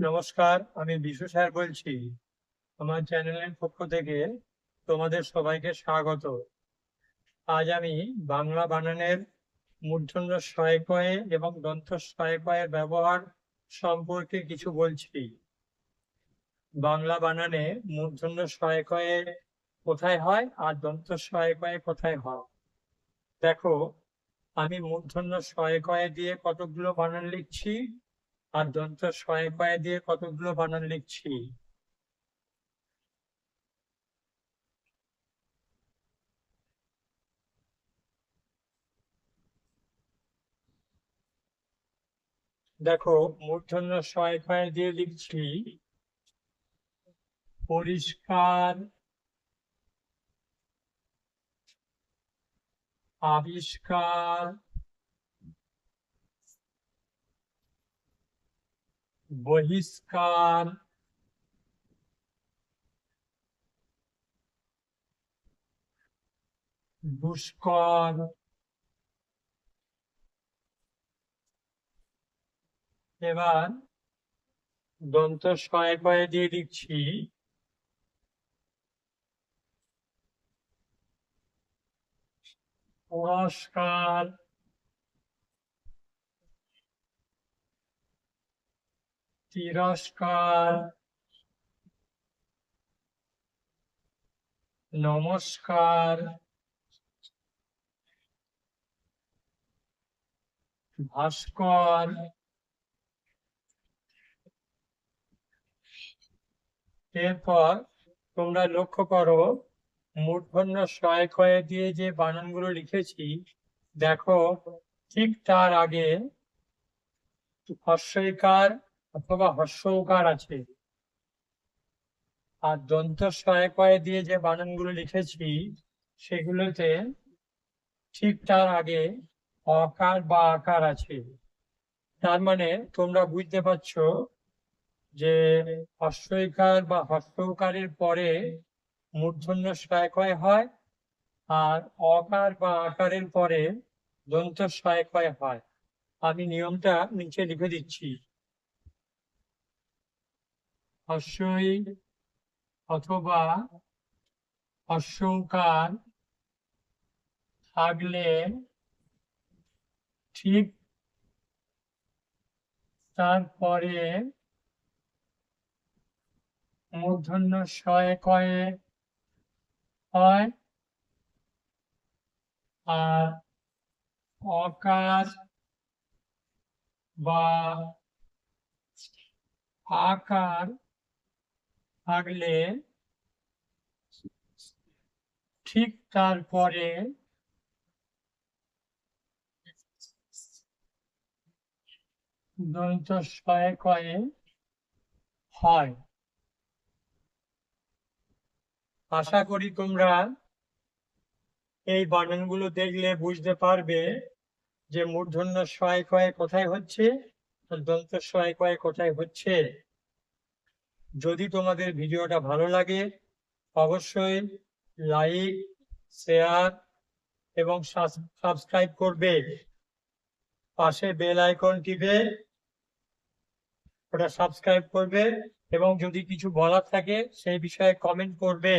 নমস্কার, আমি বিশু স্যার বলছি। আমার চ্যানেলের পক্ষ থেকে তোমাদের সবাইকে স্বাগত। আজ আমি বাংলা বানানের মূর্ধন্য সহায়কয়ে এবং দন্ত সহায়কয়ের ব্যবহার সম্পর্কে কিছু বলছি। বাংলা বানানে মূর্ধন্য সহায়কয়ে কোথায় হয় আর দন্ত সহায়কয়ে কোথায় হয়? দেখো, আমি মূর্ধন্য সহায়কয়ে দিয়ে কতগুলো বানান লিখছি? আর দন্ত সহায়কয়ে দিয়ে কতগুলো বানান লিখছি? দেখো মূর্ধন্য সহায়কয়ে দিয়ে লিখছি পরিষ্কার আবিষ্কার বহিষ্কার। দুষ্কর। এবার দন্ত সহায়কয়ে দিয়ে দিচ্ছি। পুরস্কার। তিরস্কার। নমস্কার। ভাস্কর। এরপর তোমরা লক্ষ্য করো, মূর্ধন্য সহায়কয়ে দিয়ে যে বানানগুলো লিখেছি, দেখো ঠিক তার আগে হর্ষইকার অথবা হর্ষৌকার আছে। আর দন্ত সহায়কয়ে দিয়ে যে বানানগুলো লিখেছি, সেগুলোতে ঠিক তার আগে অকার বা আকার আছে। তার মানে তোমরা বুঝতে পারছ যে হর্ষইকার বা হর্ষৌকারের পরে মূর্ধন্য সহায়কয় হয় আর অকার বা আকারের পরে দন্ত সহায়কয় হয়। আমি নিয়মটা নিচে লিখে দিচ্ছি। হর্ষই অথবা হর্ষৌকার থাকলে ঠিক তারপরে মূর্ধন্য শয়ে কয়ে হয় আর অকার বা আকার থাকলে ঠিক তারপরে দন্ত সহায়কয়ে হয়। আশা করি তোমরা এই বানানগুলো দেখলে বুঝতে পারবে যে মূর্ধন্য সহায়কয়ে কোথায় হচ্ছে দন্ত দন্ত সহায়কয়ে কোথায় হচ্ছে। যদি তোমাদের ভিডিওটা ভালো লাগে, অবশ্যই লাইক, শেয়ার এবং সাবস্ক্রাইব করবে। পাশে বেল আইকন টিপে ওটা সাবস্ক্রাইব করবে এবং যদি কিছু বলার থাকে, সেই বিষয়ে কমেন্ট করবে।